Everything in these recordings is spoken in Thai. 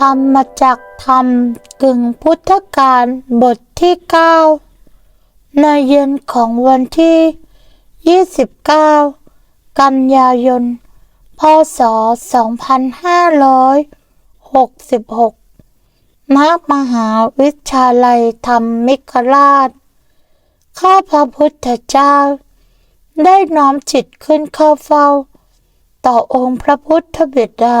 ธรรมจักธรรมกึ่งพุทธการบทที่ 9 ในเย็นของวันที่ 29 กันยายน พศ 2566 ณ มหาวิทยาลัยธรรมมิกราช ข้าพระพุทธเจ้า ได้น้อมจิตขึ้นเข้าเฝ้า ต่อองค์พระพุทธบิดา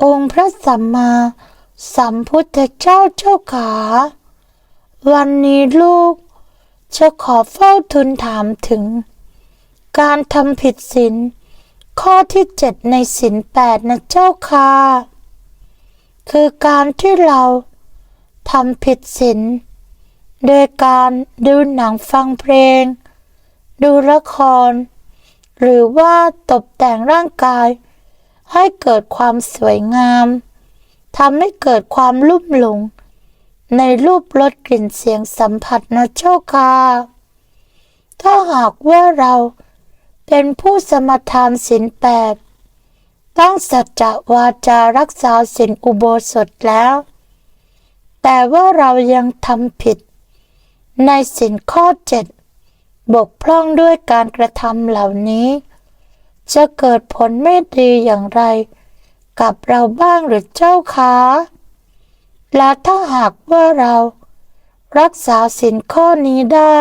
องค์พระสัมมาสัมพุทธเจ้าเจ้าขา วันนี้ลูกจะขอเฝ้าทูลถามถึง การทำผิดศีลข้อที่เจ็ดในศีลแปดนะเจ้าค่ะ คือการที่เราทำผิดศีลโดยการดูหนังฟังเพลง ดูละคร หรือว่าตกแต่งร่างกาย ให้เกิดความสวยงามทำให้เกิดความลุ่มหลง ในรูปรสกลิ่นเสียงสัมผัสนะเจ้าค่ะถ้าหากว่าเราเป็นผู้สมทานศีลแปดตั้งสัจจะวาจารักษาศีลอุโบสถแล้ว แต่ว่าเรายังทำผิด ในศีลข้อเจ็ดบกพร่องด้วยการกระทำเหล่านี้ จะเกิดผลไม่ดีอย่างไร กับเราบ้างหรือเจ้าคะและถ้าหากว่าเรารักษาศีลข้อนี้ได้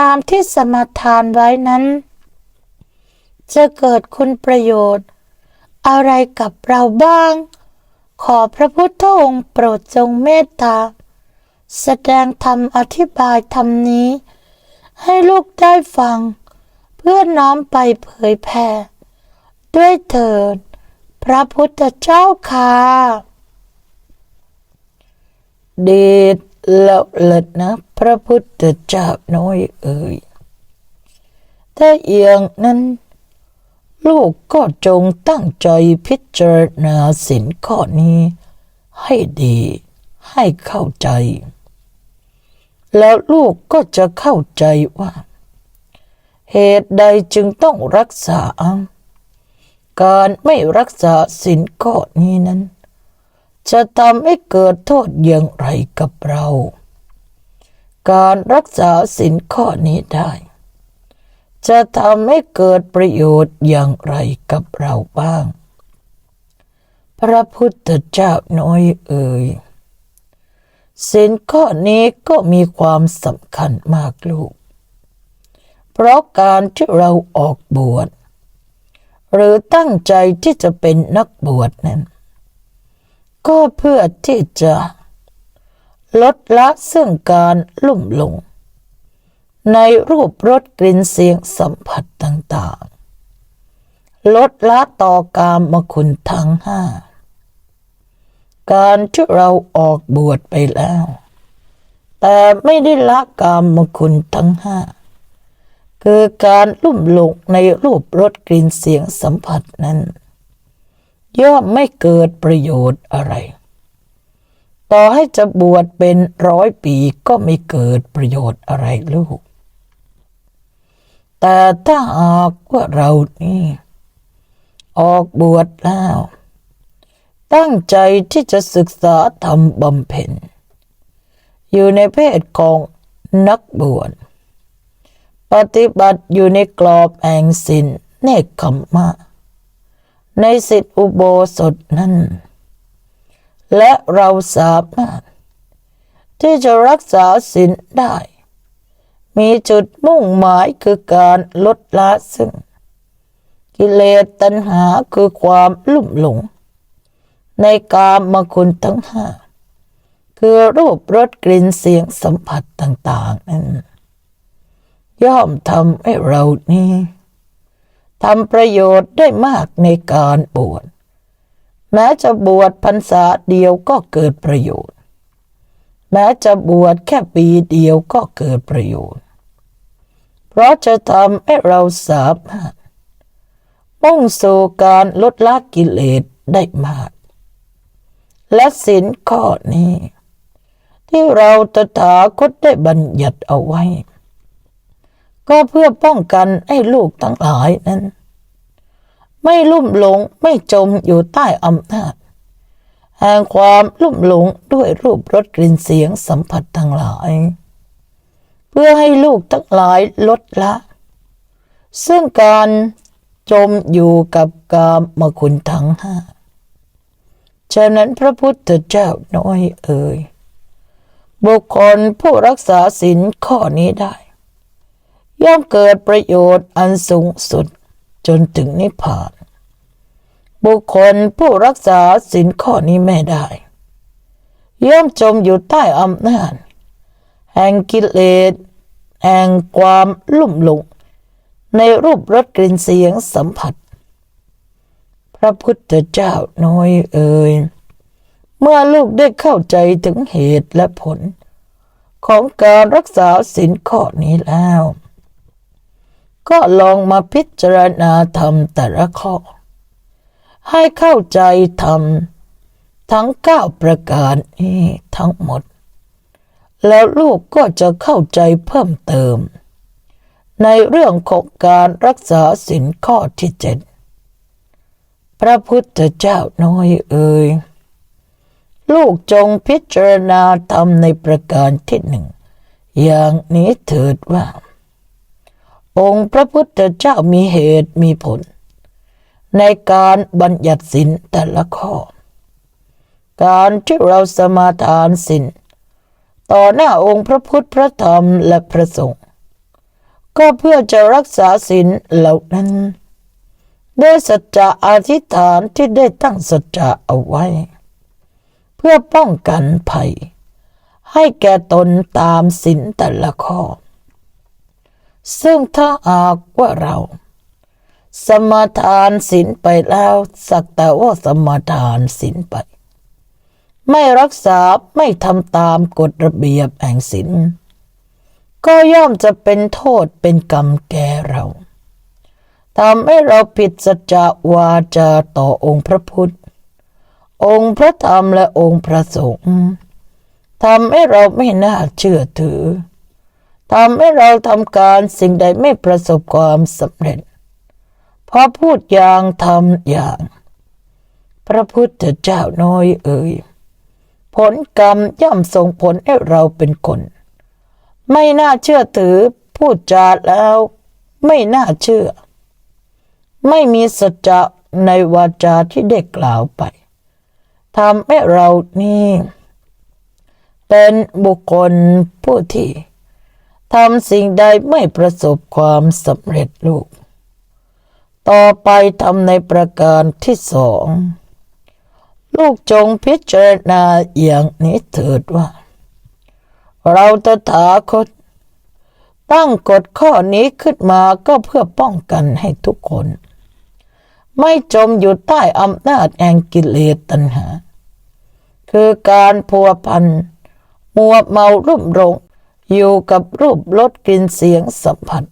ตามที่สมทานไว้นั้น จะเกิดคุณประโยชน์ อะไรกับเราบ้าง ขอพระพุทธองค์โปรดทรงเมตตา แสดงธรรมอธิบายธรรมนี้ ให้ลูกได้ฟัง พื่อน้อมไปเผยแผ่ด้วยเถิด พระพุทธเจ้าค่ะเดชแล้วเลิศนะ พระพุทธเจ้าน้อยเอ่ยถ้าอย่างนั้น ลูกก็จงตั้งใจพิจารณาสินข้อนี้ ให้ดีให้เข้าใจ แล้วลูกก็จะเข้าใจว่า เหตุใดจึงต้องรักษา การไม่รักษาสินข้อนี้นั้น จะทำให้เกิดโทษอย่างไรกับเรา การรักษาสินข้อนี้ได้ จะทำให้เกิดประโยชน์อย่างไรกับเราบ้าง พระพุทธเจ้าน้อยเอ่ยสินข้อนี้ก็มีความสำคัญมากลูก เพราะการที่เราออกบวช หรือตั้งใจที่จะเป็นนักบวชนั้น ก็เพื่อที่จะลดละซึ่งการลุ่มหลง ในรูปรสกลิ่นเสียงสัมผัสต่างๆ ลดละต่อกามคุณทั้งห้า การที่เราออกบวชไปแล้ว แต่ไม่ได้ละกามคุณทั้งห้า คือการลุ่มหลงในรูปรสกลิ่นเสียงสัมผัสนั้น ย่อมไม่เกิดประโยชน์อะไร ต่อให้จะบวชเป็นร้อยปีก็ไม่เกิดประโยชน์อะไรลูก แต่ถ้าหากว่าเรานี่ ออกบวชแล้ว ตั้งใจที่จะศึกษาทำบำเพ็ญอยู่ในเพศของนักบวช ปฏิบัติอยู่ในกรอบแห่งสินเนคขมมะ ในสิทธิอุโบสถนั้น และเราสามารถ ที่จะรักษาสินได้ มีจุดมุ่งหมายคือการลดละซึ่ง กิเลสตัณหาคือความลุ่มหลง ในกามคุณทั้งห้าคือรูปรสกลิ่นเสียงสัมผัสต่าง ๆ นั้น ย่อมทำให้เรานี้ทำประโยชน์ได้มากในการบวชแม้จะบวชพรรษาเดียวก็เกิดประโยชน์ แม้จะบวชแค่ปีเดียวก็เกิดประโยชน์ เพราะจะทำให้เราสามารถมุ่งสู่การลดละกิเลสได้มาก และสินข้อนี้ ที่เราตถาคตได้บัญญัติเอาไว้ ก็เพื่อป้องกันให้ลูกทั้งหลายนั้น ไม่ลุ่มหลงไม่จมอยู่ใต้อำนาจแห่งความลุ่มหลงด้วยรูปรสกลิ่นเสียงสัมผัสทั้งหลาย เพื่อให้ลูกทั้งหลายลดละ ซึ่งการจมอยู่กับกามคุณทั้งห้าฉะนั้นพระพุทธเจ้าน้อยเอ่ยบุคคลผู้รักษาศีลข้อนี้ได้ ย่อมเกิดประโยชน์อันสูงสุดจนถึงนิพพาน บุคคลผู้รักษาศีลข้อนี้ไม่ได้ ย่อมจมอยู่ใต้อำนาจแห่งกิเลสแห่งความลุ่มหลงในรูปรสกลิ่นเสียงสัมผัส พระพุทธเจ้าน้อยเอ่ยเมื่อลูกได้เข้าใจถึงเหตุและผล ของการรักษาศีลข้อนี้แล้ว ก็ลองมาพิจารณาธรรมแต่ละข้อ ให้เข้าใจธรรมทั้งเก้าประการนี้ทั้งหมด แล้วลูกก็จะเข้าใจเพิ่มเติม ในเรื่องของการรักษาศีลข้อที่เจ็ดพระพุทธเจ้าน้อยเอ่ยลูกจงพิจารณาธรรมในประการที่หนึ่ง อย่างนี้เถิดว่า องค์พระพุทธเจ้ามีเหตุมีผล ในการบัญญัติสินแต่ละข้อ การที่เราสมาทานสินต่อหน้าองค์พระพุทธพระธรรมและพระสงฆ์ก็เพื่อจะรักษาสินเหล่านั้นด้วยสัจจะอธิษฐานที่ได้ตั้งสัจจะเอาไว้ เพื่อป้องกันภัย ให้แก่ตนตามสินแต่ละข้อ ซึ่งถ้าหากว่าเรา สมาทานสินไปแล้วสักแต่ว่าสมาทานสินไป ไม่รักษาไม่ทำตามกฎระเบียบแห่งสินก็ย่อมจะเป็นโทษเป็นกรรมแก่เราทำให้เราผิดสัจวาจาต่อองค์พระพุทธ องค์พระธรรมและองค์พระสงฆ์ทำให้เราไม่น่าเชื่อถือ ทำให้เราทำการสิ่งใดไม่ประสบความสำเร็จ เพราะพูดอย่างทำอย่าง พระพุทธเจ้าน้อยเอ่ย ผลกรรมย่อมส่งผลให้เราเป็นคน ไม่น่าเชื่อถือพูดจาแล้วไม่น่าเชื่อ ไม่มีสัจจะในวาจาที่ได้กล่าวไปทำให้เรานี่ เป็นบุคคลผู้ที่ ทำสิ่งใดไม่ประสบความสำเร็จลูก ต่อไปทำในประการที่สอง ลูกจงพิจารณาอย่างนี้เถิดว่า เราตถาคต ตั้งกฎข้อนี้ขึ้นมาก็เพื่อป้องกันให้ทุกคน ไม่จมอยู่ใต้อำนาจแห่งกิเลสตัณหา คือการพัวพันมัวเมารุ่มหลง อยู่กับรูปรสกลิ่นเสียงสัมผัส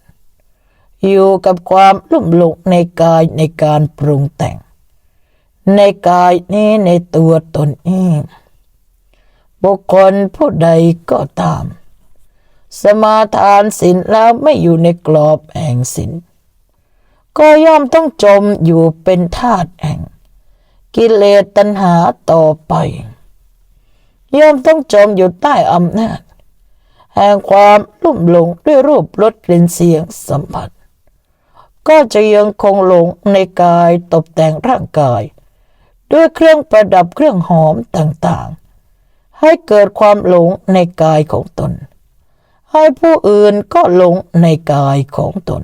อยู่กับความลุ่มหลงในกายในการปรุงแต่ง ในกายนี้ในตัวตนนี้บุคคลผู้ใดก็ตาม สมาทานศีลแล้วไม่อยู่ในกรอบแห่งศีลก็ย่อมต้องจมอยู่เป็นทาสแห่ง กิเลสตัณหาต่อไป ย่อมต้องจมอยู่ใต้อำนาจ แห่งความลุ่มหลงด้วยรูปรสกลิ่นเสียงสัมผัส ก็จะยังคงหลงในกายตกแต่งร่างกาย ด้วยเครื่องประดับเครื่องหอมต่างๆ ให้เกิดความหลงในกายของตน ให้ผู้อื่นก็หลงในกายของตน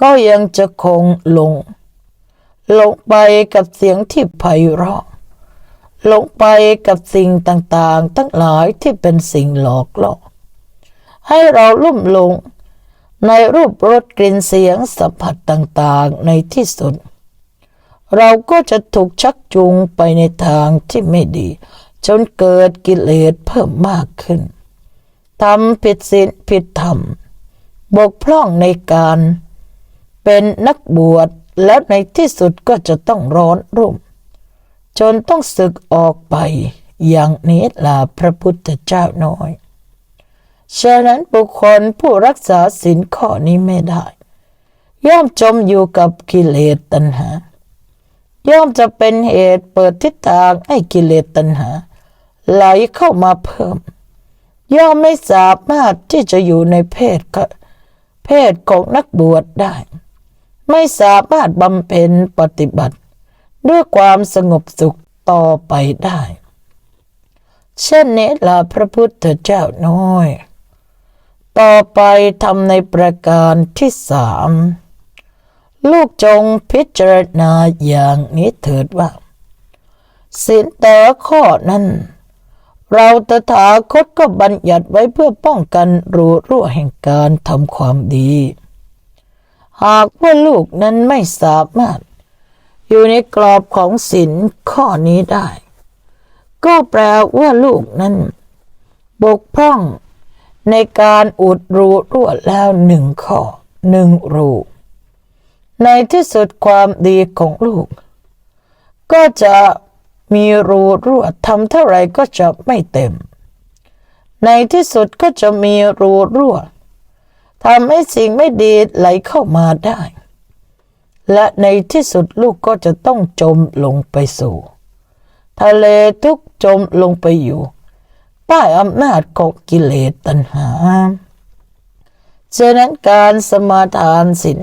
ก็ยังจะคงหลงหลงไปกับเสียงที่ไพเราะ หลงไปกับสิ่งต่างๆ ทั้งหลายที่เป็นสิ่งหลอกล่อให้เราลุ่มหลง ในรูปรสกลิ่นเสียงสัมผัสต่างๆในที่สุด เราก็จะถูกชักจูงไปในทางที่ไม่ดี จนเกิดกิเลสเพิ่มมากขึ้นทำผิดศีลผิดธรรม บกพร่องในการเป็นนักบวชแล้วในที่สุดก็จะต้องร้อนรุ่ม จนต้องศึกออกไป อย่างนี้ล่ะพระพุทธเจ้าน้อย ฉะนั้นบุคคลผู้รักษาศีลข้อนี้ไม่ได้ ย่อมจมอยู่กับกิเลสตัณหา ย่อมจะเป็นเหตุเปิดทิศทางให้กิเลสตัณหาไหลเข้ามาเพิ่ม ย่อมไม่สามารถที่จะอยู่ในเพศเพศของนักบวชได้ ไม่สามารถบำเพ็ญปฏิบัติ ด้วยความสงบสุขต่อไปได้ เช่นนี้ล่ะพระพุทธเจ้าน้อย ต่อไปทำในประการที่สามลูกจงพิจารณาอย่างนี้เถิดว่าศีลแต่ละข้อนั้น เราตถาคตก็บัญญัติไว้เพื่อป้องกันรูรั่วแห่งการทำความดี หากว่าลูกนั้นไม่สามารถ อยู่ในกรอบของศีลข้อนี้ได้ ก็แปลว่าลูกนั้น บกพร่องในการอุดรูรั่วแล้วหนึ่งข้อหนึ่งรูในที่สุดความดีของลูก ก็จะมีรูรั่วทำเท่าไรก็จะไม่เต็ม ในที่สุดก็จะมีรูรั่วทำให้สิ่งไม่ดีไหลเข้ามาได้ และในที่สุดลูกก็จะต้องจมลงไปสู่ ทะเลทุกจมลงไปอยู่ ใต้อำนาจของกิเลสตัณหาฉะนั้นการสมาทานศีล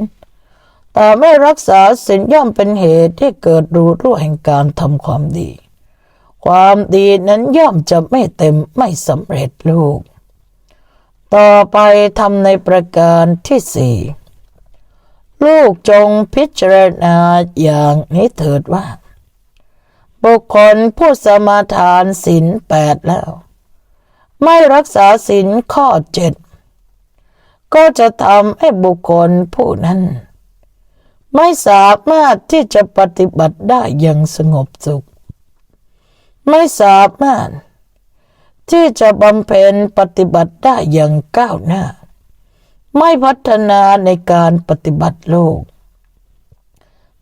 แต่ไม่รักษาศีลย่อมเป็นเหตุที่เกิดรูรั่วแห่งการทำความดี ความดีนั้นย่อมจะไม่เต็มไม่สำเร็จลูก ต่อไปทำในประการที่สี่ ลูกจงพิจารณาอย่างนี้เถิดว่า บุคคลผู้สมาทานศีลแปดแล้ว ไม่รักษาศีลข้อเจ็ดก็จะทำให้บุคคลผู้นั้น ไม่สามารถที่จะปฏิบัติได้อย่างสงบสุข ไม่สามารถที่จะบำเพ็ญปฏิบัติได้อย่างก้าวหน้า ไม่พัฒนาในการปฏิบัติโลก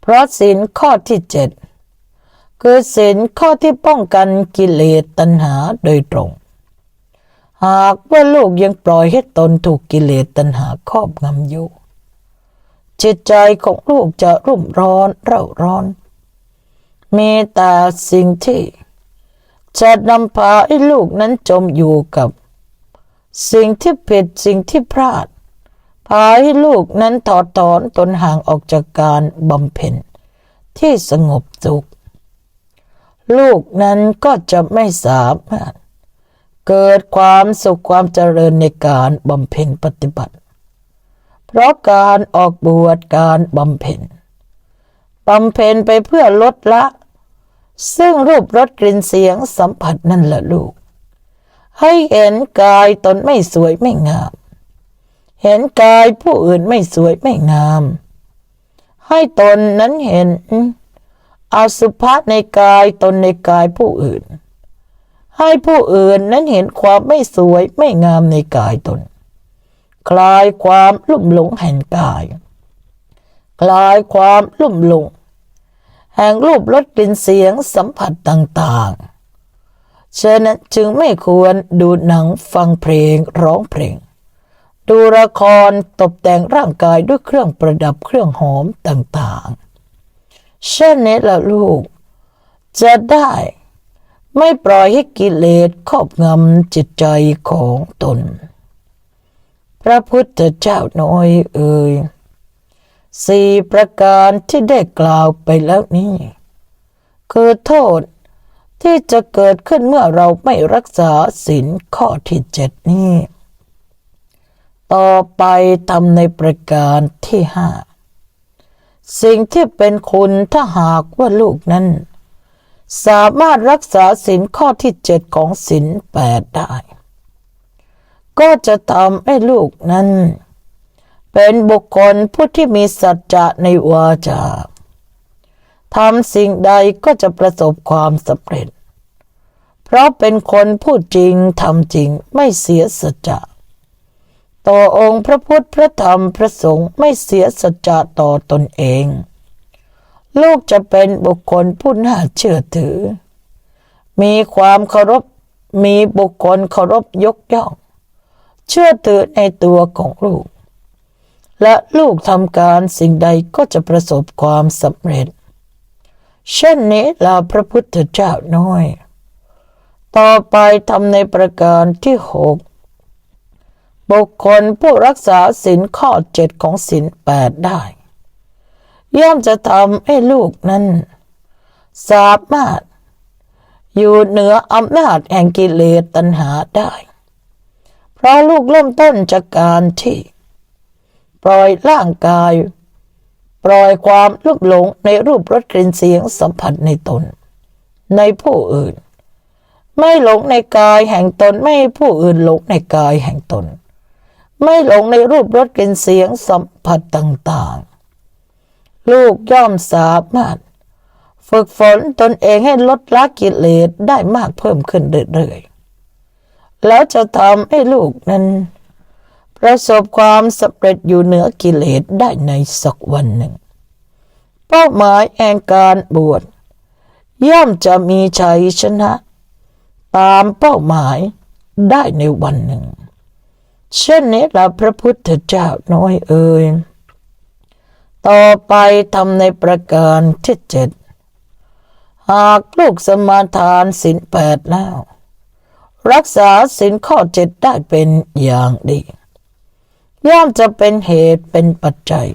เพราะศีลข้อที่เจ็ดคือศีลข้อที่ป้องกันกิเลสตัณหาโดยตรง หากว่าลูกยังปล่อยให้ตนถูกกิเลสตัณหาครอบงำอยู่ จิตใจของลูกจะรุ่มร้อนเร่าร้อน มีแต่สิ่งที่จะนำพาให้ลูกนั้นจมอยู่กับ สิ่งที่ผิดสิ่งที่พลาด พาให้ลูกนั้นถอดถอนตนห่างออกจากการบำเพ็ญที่สงบสุข ลูกนั้นก็จะไม่สามารถเกิดความสุขความเจริญในการบำเพ็ญปฏิบัติ เพราะการออกบวชการบำเพ็ญบำเพ็ญไปเพื่อลดละ ซึ่งรูปรสกลิ่นเสียงสัมผัสนั่นแหละลูก ให้เห็นกายตนไม่สวยไม่งาม เห็นกายผู้อื่นไม่สวยไม่งาม ให้ตนนั้นเห็นอสุภะในกายตนในกายผู้อื่น ให้ผู้อื่นนั้นเห็นความไม่สวยไม่งามในกายตน คลายความลุ่มหลงแห่งกาย คลายความลุ่มหลง แห่งรูปรสกลิ่นเสียงสัมผัสต่างๆฉะนั้นจึงไม่ควรดูหนังฟังเพลงร้องเพลง ดูละครตกแต่งร่างกายด้วยเครื่องประดับเครื่องหอมต่างๆ เช่นนี้ละลูก จะได้ไม่ปล่อยให้กิเลสครอบงำจิตใจของตน พระพุทธเจ้าน้อยเอ่ยสี่ประการที่ได้กล่าวไปแล้วนี้ คือโทษที่จะเกิดขึ้นเมื่อเราไม่รักษาศีลข้อที่เจ็ดนี้ ต่อไปทำในประการที่ห้าสิ่งที่เป็นคุณถ้าหากว่าลูกนั้น สามารถรักษาศีลข้อที่เจ็ดของศีลแปดได้ ก็จะทำให้ลูกนั้น เป็นบุคคลผู้ที่มีสัจจะในวาจาทำสิ่งใดก็จะประสบความสำเร็จ เพราะเป็นคนพูดจริงทำจริงไม่เสียสัจจะ ต่อองค์พระพุทธพระธรรมพระสงฆ์ไม่เสียสัจจะต่อตนเอง ลูกจะเป็นบุคคลผู้น่าเชื่อถือ มีความเคารพมีบุคคลเคารพยกย่อง เชื่อถือในตัวของลูก และลูกทำการสิ่งใดก็จะประสบความสำเร็จ เช่นนี้ลาพระพุทธเจ้าน้อย ต่อไปทำในประการที่หก บุคคลผู้รักษาศีลข้อเจ็ดของศีลแปดได้ ย่อมจะทำให้ลูกนั้น สามารถ อยู่เหนืออำนาจแห่งกิเลสตัณหาได้ เพราะลูกเริ่มต้นจากการที่ ปล่อยร่างกาย ปล่อยความลุกหลงในรูปรสกลิ่นเสียงสัมผัสในตน ในผู้อื่น ไม่หลงในกายแห่งตนไม่ให้ผู้อื่นหลงในกายแห่งตน ไม่หลงในรูปรสกลิ่นเสียงสัมผัสต่างๆ ลูกย่อมสามารถ ฝึกฝนตนเองให้ลดละกิเลสได้มากเพิ่มขึ้นเรื่อยๆ แล้วจะทำให้ลูกนั้น ประสบความสำเร็จอยู่เหนือกิเลสได้ในสักวันหนึ่ง เป้าหมายแห่งการบวชย่อมจะมีชัยชนะ ตามเป้าหมายได้ในวันหนึ่ง เช่นนี้ละพระพุทธเจ้าน้อยเอ่ยต่อไปทำในประการที่เจ็ดหากลูกสมาทานศีลแปดแล้ว รักษาศีลข้อเจ็ดได้เป็นอย่างดี ย่อมจะเป็นเหตุเป็นปัจจัย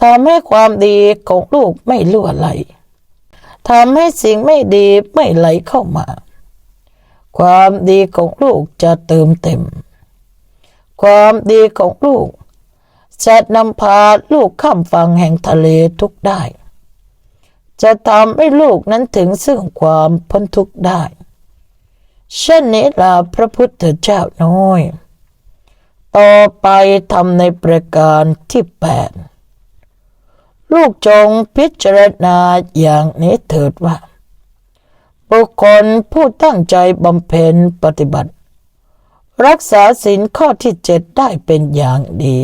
ทำให้ความดีของลูกไม่ล่วไหลทำให้สิ่งไม่ดีไม่ไหลเข้ามา ความดีของลูกจะเติมเต็ม ความดีของลูกจะนำพาลูกข้ามฝั่งแห่งทะเลทุกได้ จะทำให้ลูกนั้นถึงซึ่งความพ้นทุกข์ได้เช่นนี้ลาพระพุทธเจ้าน้อย ต่อไปทำในประการที่แปดลูกจงพิจารณาอย่างนี้เถิดว่า บุคคลผู้ตั้งใจบำเพ็ญปฏิบัติ รักษาศีลข้อที่เจ็ดได้เป็นอย่างดี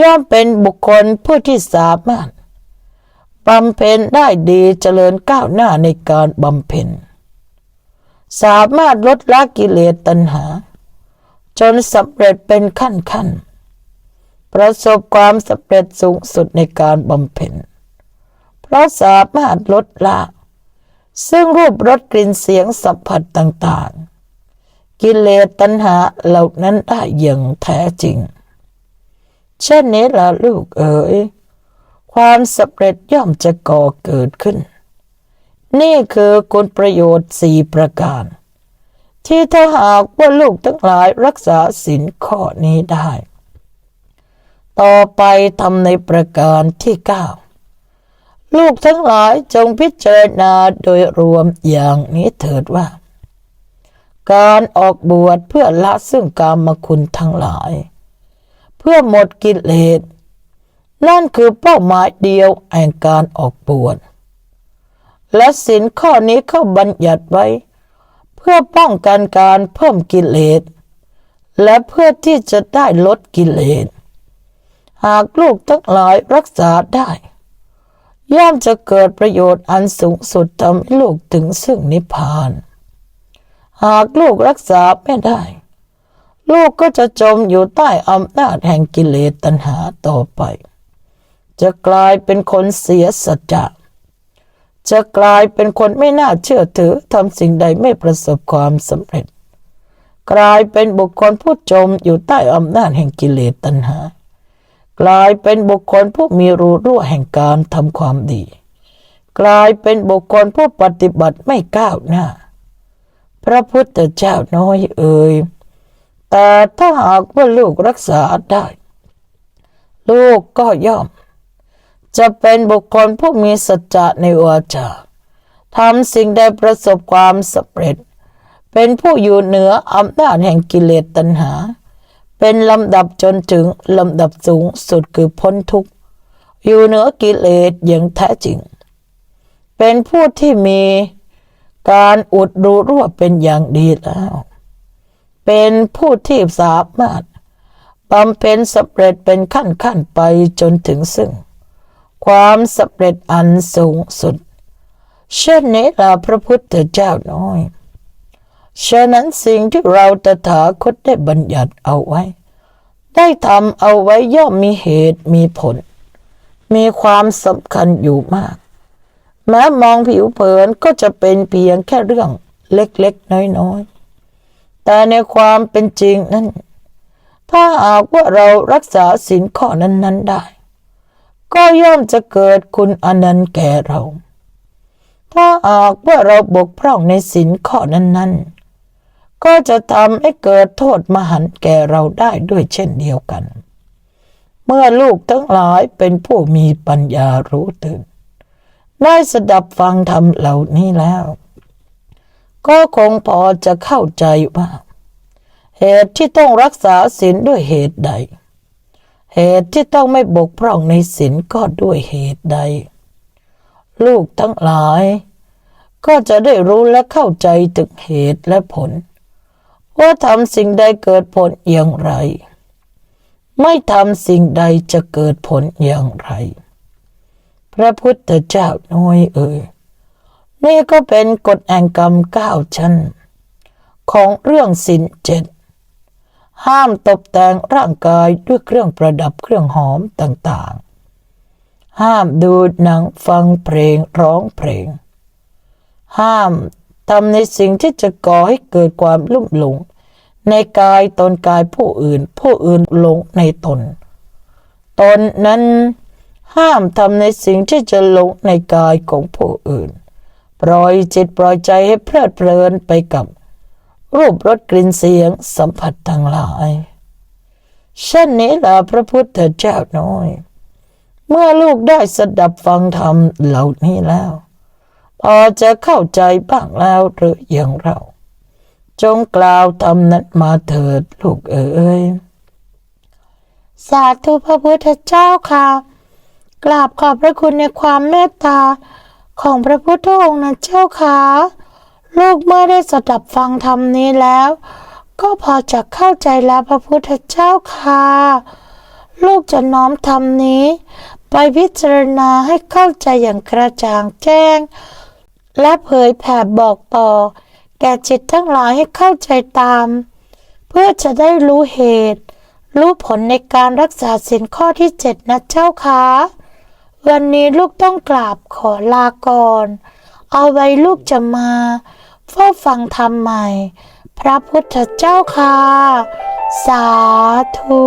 ย่อมเป็นบุคคลผู้ที่สามารถบำเพ็ญได้ดีเจริญก้าวหน้าในการบำเพ็ญ สามารถลดละกิเลสตัณหา จนสำเร็จเป็นขั้นขั้นประสบความสำเร็จสูงสุดในการบำเพ็ญ เพราะสามารถลดละ ซึ่งรูปรสกลิ่นเสียงสัมผัสต่างๆ กิเลสตัณหาเหล่านั้นได้อย่างแท้จริง เช่นนี้ล่ะลูกเอ๋ยความสำเร็จย่อมจะก่อเกิดขึ้น นี่คือคุณประโยชน์สี่ประการ ที่ถ้าหากว่าลูกทั้งหลายรักษาศีลข้อนี้ได้ ต่อไปทำในประการที่เก้าลูกทั้งหลายจงพิจารณาโดยรวมอย่างนี้เถิดว่า การออกบวชเพื่อละซึ่งกามคุณทั้งหลาย เพื่อหมดกิเลสนั่นคือเป้าหมายเดียวแห่งการออกบวชและสินข้อนี้เขาบัญญัติไว้ เพื่อป้องกันการเพิ่มกิเลสและเพื่อที่จะได้ลดกิเลสหากลูกทั้งหลายรักษาได้ ย่อมจะเกิดประโยชน์อันสูงสุดทำให้ลูกถึงซึ่งนิพพาน หากลูกรักษาไม่ได้ ลูกก็จะจมอยู่ใต้อำนาจแห่งกิเลสตัณหาต่อไป จะกลายเป็นคนเสียสัจจะจะกลายเป็นคนไม่น่าเชื่อถือทำสิ่งใดไม่ประสบความสำเร็จ กลายเป็นบุคคลผู้จมอยู่ใต้อำนาจแห่งกิเลสตัณหา กลายเป็นบุคคลผู้มีรูรั่วแห่งการทำความดี กลายเป็นบุคคลผู้ปฏิบัติไม่ก้าวหน้า พระพุทธเจ้าน้อยเอ่ยแต่ถ้าหากว่าลูกรักษาได้ ลูกก็ย่อม จะเป็นบุคคลผู้มีสัจจะในวาจาทำสิ่งใดประสบความสำเร็จ เป็นผู้อยู่เหนืออำนาจแห่งกิเลสตัณหา เป็นลำดับจนถึงลำดับสูงสุดคือพ้นทุกข์ อยู่เหนือกิเลสอย่างแท้จริง เป็นผู้ที่มี การอุดรูรั่วเป็นอย่างดีแล้ว เป็นผู้ที่สามารถบำเพ็ญสำเร็จเป็นขั้นขั้นไปจนถึงซึ่ง ความสำเร็จอันสูงสุด เช่นนี้ล่ะพระพุทธเจ้าน้อย ฉะนั้นสิ่งที่เราตถาคตได้บัญญัติเอาไว้ ได้ทำเอาไว้ย่อมมีเหตุมีผล มีความสำคัญอยู่มาก แม้มองผิวเผินก็จะเป็นเพียงแค่เรื่องเล็กๆ น้อยๆ แต่ในความเป็นจริงนั้น ถ้าหากว่าเรารักษาศีลข้อนั้นๆได้ ก็ย่อมจะเกิดคุณอนันต์แก่เรา ถ้าหากว่าเราบกพร่องในศีลข้อนั้นๆ ก็จะทำให้เกิดโทษมหันต์แก่เราได้ด้วยเช่นเดียวกัน เมื่อลูกทั้งหลายเป็นผู้มีปัญญารู้ตื่น ได้สดับฟังธรรมเหล่านี้แล้ว ก็คงพอจะเข้าใจว่า เหตุที่ต้องรักษาศีลด้วยเหตุใด เหตุที่ต้องไม่บกพร่องในศีลก็ด้วยเหตุใด ลูกทั้งหลาย ก็จะได้รู้และเข้าใจถึงเหตุและผล ว่าทำสิ่งใดเกิดผลอย่างไร ไม่ทำสิ่งใดจะเกิดผลอย่างไร พระพุทธเจ้าน้อยเอ่ยนี่ก็เป็นกฎแห่งกรรมเก้าชั้น ของเรื่องสินเจ็ด ห้ามตกแต่งร่างกายด้วยเครื่องประดับเครื่องหอมต่างๆ ห้ามดูหนังฟังเพลงร้องเพลง ห้ามทำในสิ่งที่จะก่อให้เกิดความลุ่มหลง ในกายตนกายผู้อื่น ผู้อื่นหลงในตน ตนนั้น ห้ามทำในสิ่งที่จะหลงในกายของผู้อื่น ปล่อยจิตปล่อยใจให้เพลิดเพลินไปกับ รูปรสกลิ่นเสียงสัมผัสทั้งหลายเช่นนี้ล่ะพระพุทธเจ้าน้อย เมื่อลูกได้สดับฟังธรรมเหล่านี้แล้ว พอจะเข้าใจบ้างแล้วหรืออย่างเรา จงกล่าวธรรมนั้นมาเถิดลูกเอ๋ยสาธุพระพุทธเจ้าค่ะ กราบขอบพระคุณในความเมตตาของพระพุทธองค์นะเจ้าค่ะลูกเมื่อได้สดับฟังธรรมนี้แล้ว ก็พอจะเข้าใจแล้วพระพุทธเจ้าค่ะลูกจะน้อมธรรมนี้ ไปพิจารณาให้เข้าใจอย่างกระจ่างแจ้ง และเผยแผ่บอกต่อ แก่จิตทั้งหลายให้เข้าใจตาม เพื่อจะได้รู้เหตุ รู้ผลในการรักษาสินข้อที่เจ็ดนะเจ้าค่ะ วันนี้ลูกต้องกราบขอลาก่อน เอาไว้ลูกจะมาเฝ้าฟังธรรมใหม่ พระพุทธเจ้าค่ะ สาธุ